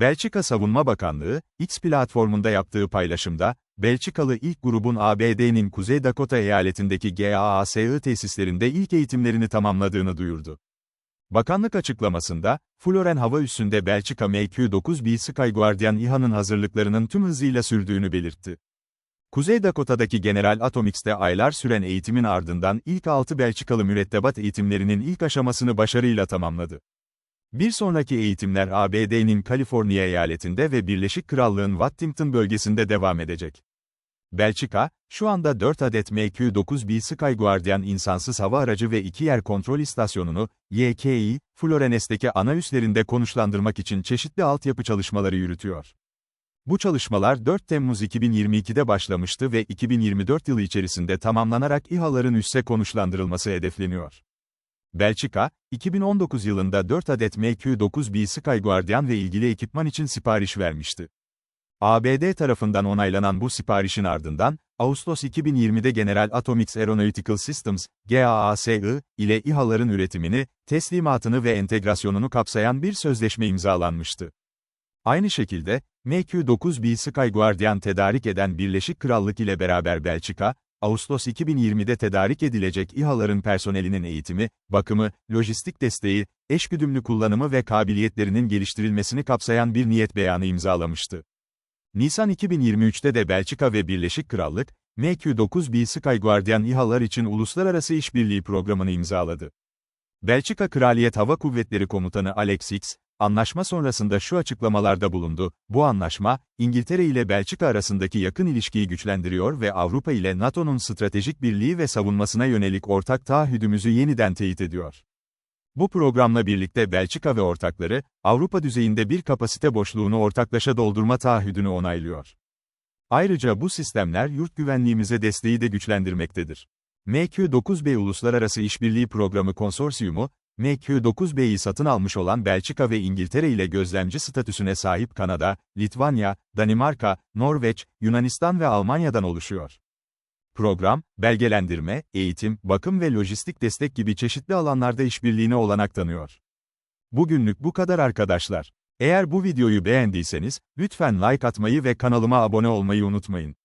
Belçika Savunma Bakanlığı, X platformunda yaptığı paylaşımda, Belçikalı ilk grubun ABD'nin Kuzey Dakota eyaletindeki GAASI tesislerinde ilk eğitimlerini tamamladığını duyurdu. Bakanlık açıklamasında, Floren hava üssünde Belçika MQ-9B Sky Guardian İHA'nın hazırlıklarının tüm hızıyla sürdüğünü belirtti. Kuzey Dakota'daki General Atomics'te aylar süren eğitimin ardından ilk 6 Belçikalı mürettebat eğitimlerinin ilk aşamasını başarıyla tamamladı. Bir sonraki eğitimler ABD'nin Kaliforniya eyaletinde ve Birleşik Krallığın Waddington bölgesinde devam edecek. Belçika, şu anda 4 adet MQ-9B Sky Guardian insansız hava aracı ve 2 yer kontrol istasyonunu, YKI, Florenes'teki ana üslerinde konuşlandırmak için çeşitli altyapı çalışmaları yürütüyor. Bu çalışmalar 4 Temmuz 2022'de başlamıştı ve 2024 yılı içerisinde tamamlanarak İHA'ların üsse konuşlandırılması hedefleniyor. Belçika, 2019 yılında 4 adet MQ-9B Sky Guardian ve ilgili ekipman için sipariş vermişti. ABD tarafından onaylanan bu siparişin ardından, Ağustos 2020'de General Atomics Aeronautical Systems, GAASI, ile İHA'ların üretimini, teslimatını ve entegrasyonunu kapsayan bir sözleşme imzalanmıştı. Aynı şekilde, MQ-9B Sky Guardian tedarik eden Birleşik Krallık ile beraber Belçika, Ağustos 2020'de tedarik edilecek İHA'ların personelinin eğitimi, bakımı, lojistik desteği, eşgüdümlü kullanımı ve kabiliyetlerinin geliştirilmesini kapsayan bir niyet beyanı imzalamıştı. Nisan 2023'te de Belçika ve Birleşik Krallık, MQ-9B Sky Guardian İHA'lar için uluslararası işbirliği programını imzaladı. Belçika Kraliyet Hava Kuvvetleri Komutanı Alex X, anlaşma sonrasında şu açıklamalarda bulundu, bu anlaşma, İngiltere ile Belçika arasındaki yakın ilişkiyi güçlendiriyor ve Avrupa ile NATO'nun stratejik birliği ve savunmasına yönelik ortak taahhüdümüzü yeniden teyit ediyor. Bu programla birlikte Belçika ve ortakları, Avrupa düzeyinde bir kapasite boşluğunu ortaklaşa doldurma taahhüdünü onaylıyor. Ayrıca bu sistemler yurt güvenliğimize desteği de güçlendirmektedir. MQ-9B Uluslararası İşbirliği Programı Konsorsiyumu, MQ-9B'yi satın almış olan Belçika ve İngiltere ile gözlemci statüsüne sahip Kanada, Litvanya, Danimarka, Norveç, Yunanistan ve Almanya'dan oluşuyor. Program, belgelendirme, eğitim, bakım ve lojistik destek gibi çeşitli alanlarda işbirliğine olanak tanıyor. Bugünlük bu kadar arkadaşlar. Eğer bu videoyu beğendiyseniz, lütfen like atmayı ve kanalıma abone olmayı unutmayın.